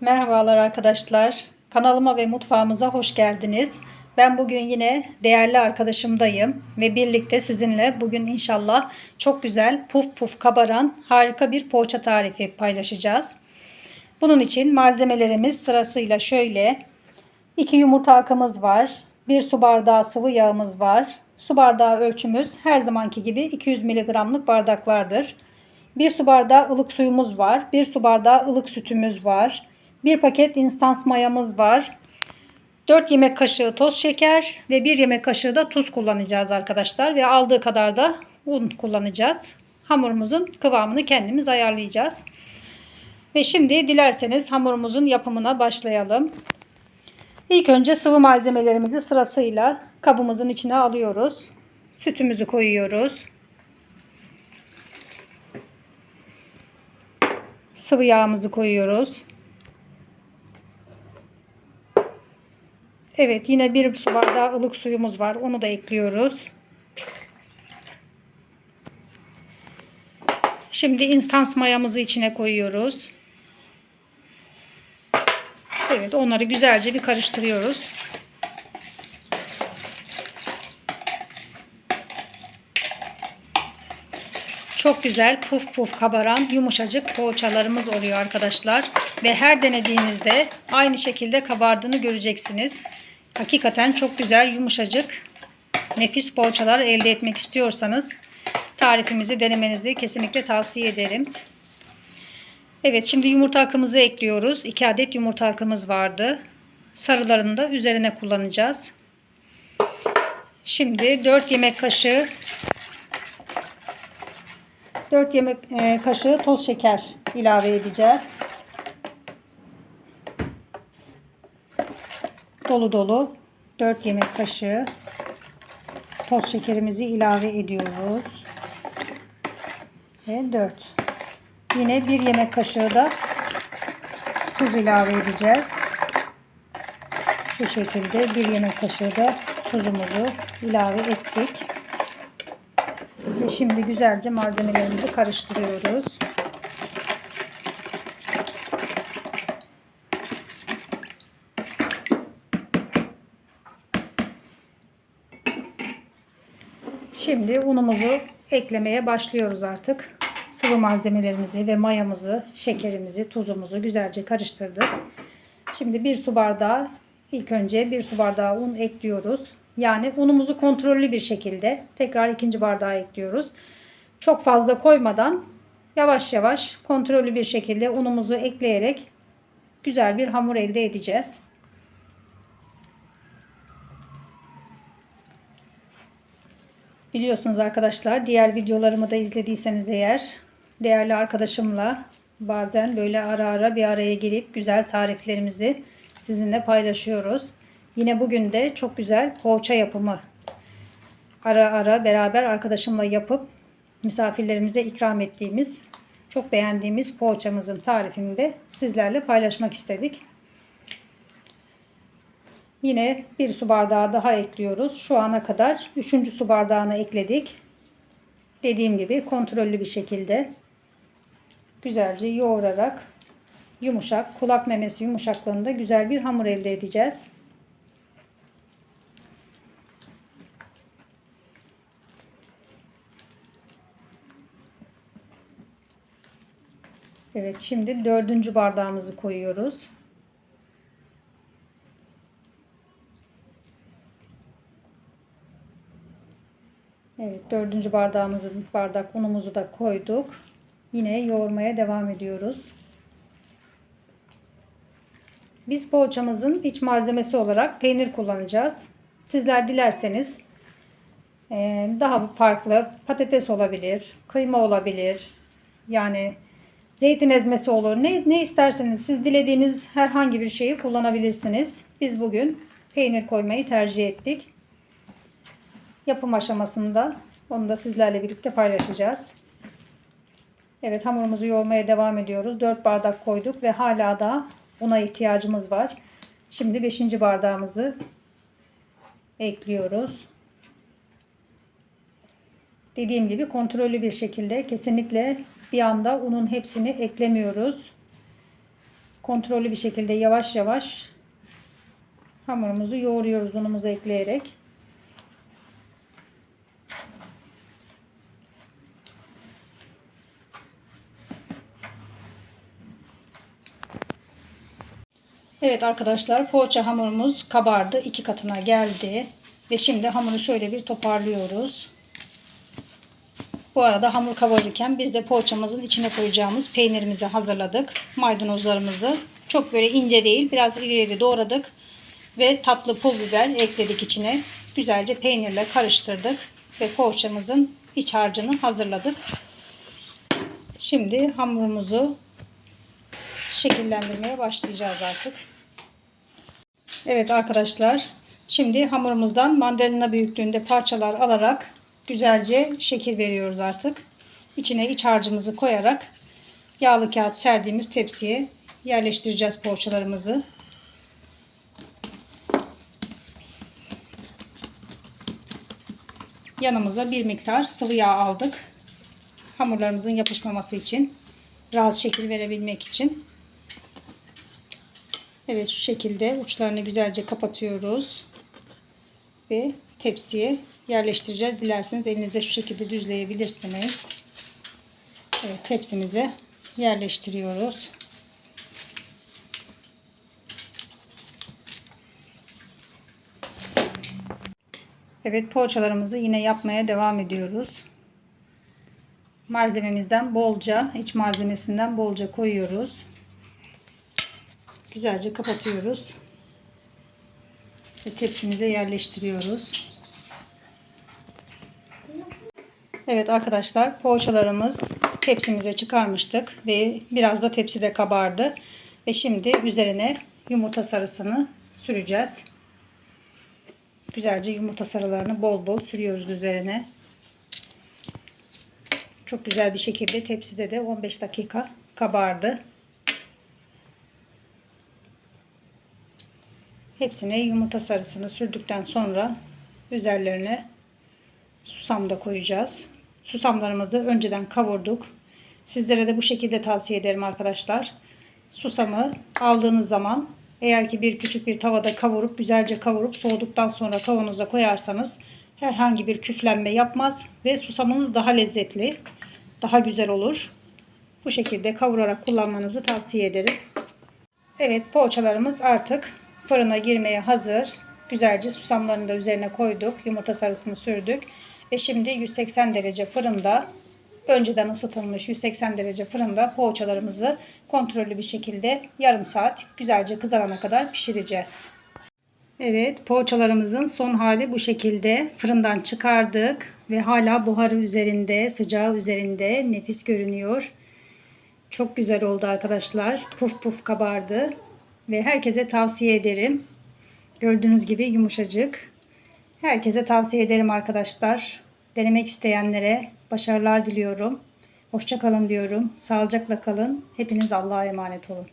Merhabalar arkadaşlar. Kanalıma ve mutfağımıza hoş geldiniz. Ben bugün yine değerli arkadaşımdayım ve birlikte sizinle bugün inşallah çok güzel puf puf kabaran harika bir poğaça tarifi paylaşacağız. Bunun için malzemelerimiz sırasıyla şöyle. 2 yumurta akımız var. 1 su bardağı sıvı yağımız var. Su bardağı ölçümüz her zamanki gibi 200 mg'lık bardaklardır. 1 su bardağı ılık suyumuz var. 1 su bardağı ılık sütümüz var. 1 paket instans mayamız var. 4 yemek kaşığı toz şeker ve 1 yemek kaşığı da tuz kullanacağız arkadaşlar. Ve aldığı kadar da un kullanacağız. Hamurumuzun kıvamını kendimiz ayarlayacağız. Ve şimdi dilerseniz hamurumuzun yapımına başlayalım. İlk önce sıvı malzemelerimizi sırasıyla kabımızın içine alıyoruz. Sütümüzü koyuyoruz. Sıvı yağımızı koyuyoruz. Evet yine bir su bardağı ılık suyumuz var. Onu da ekliyoruz. Şimdi instans mayamızı içine koyuyoruz. Evet onları güzelce bir karıştırıyoruz. Çok güzel puf puf kabaran yumuşacık poğaçalarımız oluyor arkadaşlar. Ve her denediğinizde aynı şekilde kabardığını göreceksiniz. Hakikaten çok güzel yumuşacık nefis poğaçalar elde etmek istiyorsanız tarifimizi denemenizi kesinlikle tavsiye ederim. Evet şimdi yumurta akımızı ekliyoruz. 2 adet yumurta akımız vardı. Sarılarını da üzerine kullanacağız. Şimdi 4 yemek kaşığı 4 yemek e, kaşığı toz şeker ilave edeceğiz. Dolu dolu 4 yemek kaşığı toz şekerimizi ilave ediyoruz. Ve 4. Yine 1 yemek kaşığı da tuz ilave edeceğiz. Şu şekilde 1 yemek kaşığı da tuzumuzu ilave ettik. Ve şimdi güzelce malzemelerimizi karıştırıyoruz. Şimdi unumuzu eklemeye başlıyoruz artık. Sıvı malzemelerimizi ve mayamızı, şekerimizi, tuzumuzu güzelce karıştırdık. Şimdi bir su bardağı ilk önce bir su bardağı un ekliyoruz. Yani unumuzu kontrollü bir şekilde tekrar ikinci bardağa ekliyoruz. Çok fazla koymadan yavaş yavaş kontrollü bir şekilde unumuzu ekleyerek güzel bir hamur elde edeceğiz. Biliyorsunuz arkadaşlar diğer videolarımı da izlediyseniz eğer değerli arkadaşımla bazen böyle ara ara bir araya gelip güzel tariflerimizi sizinle paylaşıyoruz. Yine bugün de çok güzel poğaça yapımı ara ara beraber arkadaşımla yapıp misafirlerimize ikram ettiğimiz çok beğendiğimiz poğaçamızın tarifini de sizlerle paylaşmak istedik. Yine bir su bardağı daha ekliyoruz. Şu ana kadar 3. su bardağını ekledik. Dediğim gibi kontrollü bir şekilde güzelce yoğurarak yumuşak, kulak memesi yumuşaklığında güzel bir hamur elde edeceğiz. Evet şimdi dördüncü bardağımızı koyuyoruz. Evet dördüncü bardağımızın bardak unumuzu da koyduk. Yine yoğurmaya devam ediyoruz. Biz poğaçamızın iç malzemesi olarak peynir kullanacağız. Sizler dilerseniz e, daha farklı patates olabilir, kıyma olabilir. Yani zeytin ezmesi olur. Ne, ne isterseniz siz dilediğiniz herhangi bir şeyi kullanabilirsiniz. Biz bugün peynir koymayı tercih ettik. Yapım aşamasında onu da sizlerle birlikte paylaşacağız. Evet hamurumuzu yoğurmaya devam ediyoruz. 4 bardak koyduk ve hala da una ihtiyacımız var. Şimdi 5. bardağımızı ekliyoruz. Dediğim gibi kontrollü bir şekilde kesinlikle bir anda unun hepsini eklemiyoruz. kontrollü bir şekilde yavaş yavaş hamurumuzu yoğuruyoruz unumuzu ekleyerek. Evet arkadaşlar poğaça hamurumuz kabardı. iki katına geldi. Ve şimdi hamuru şöyle bir toparlıyoruz. Bu arada hamur kabarırken biz de poğaçamızın içine koyacağımız peynirimizi hazırladık. Maydanozlarımızı çok böyle ince değil biraz iri doğradık. Ve tatlı pul biber ekledik içine. Güzelce peynirle karıştırdık. Ve poğaçamızın iç harcını hazırladık. Şimdi hamurumuzu şekillendirmeye başlayacağız artık. Evet arkadaşlar. Şimdi hamurumuzdan mandalina büyüklüğünde parçalar alarak güzelce şekil veriyoruz artık. İçine iç harcımızı koyarak yağlı kağıt serdiğimiz tepsiye yerleştireceğiz poğaçalarımızı. Yanımıza bir miktar sıvı yağ aldık. Hamurlarımızın yapışmaması için, rahat şekil verebilmek için. Evet şu şekilde uçlarını güzelce kapatıyoruz. Ve tepsiye yerleştireceğiz. Dilerseniz elinizde şu şekilde düzleyebilirsiniz. Evet tepsimize yerleştiriyoruz. Evet poğaçalarımızı yine yapmaya devam ediyoruz. Malzememizden bolca, iç malzemesinden bolca koyuyoruz. Güzelce kapatıyoruz. Ve tepsimize yerleştiriyoruz. Evet arkadaşlar poğaçalarımız tepsimize çıkarmıştık ve biraz da tepside kabardı. Ve şimdi üzerine yumurta sarısını süreceğiz. Güzelce yumurta sarılarını bol bol sürüyoruz üzerine. Çok güzel bir şekilde tepside de 15 dakika kabardı. Hepsine yumurta sarısını sürdükten sonra üzerlerine susam da koyacağız. Susamlarımızı önceden kavurduk. Sizlere de bu şekilde tavsiye ederim arkadaşlar. Susamı aldığınız zaman eğer ki bir küçük bir tavada kavurup güzelce kavurup soğuduktan sonra kavanoza koyarsanız herhangi bir küflenme yapmaz ve susamınız daha lezzetli, daha güzel olur. Bu şekilde kavurarak kullanmanızı tavsiye ederim. Evet poğaçalarımız artık fırına girmeye hazır. Güzelce susamlarını da üzerine koyduk. Yumurta sarısını sürdük. Ve şimdi 180 derece fırında önceden ısıtılmış 180 derece fırında poğaçalarımızı kontrollü bir şekilde yarım saat güzelce kızarana kadar pişireceğiz. Evet poğaçalarımızın son hali bu şekilde fırından çıkardık ve hala buharı üzerinde sıcağı üzerinde nefis görünüyor. Çok güzel oldu arkadaşlar. Puf puf kabardı ve herkese tavsiye ederim. Gördüğünüz gibi yumuşacık. Herkese tavsiye ederim arkadaşlar. Denemek isteyenlere başarılar diliyorum. Hoşçakalın diyorum. Sağlıcakla kalın. Hepiniz Allah'a emanet olun.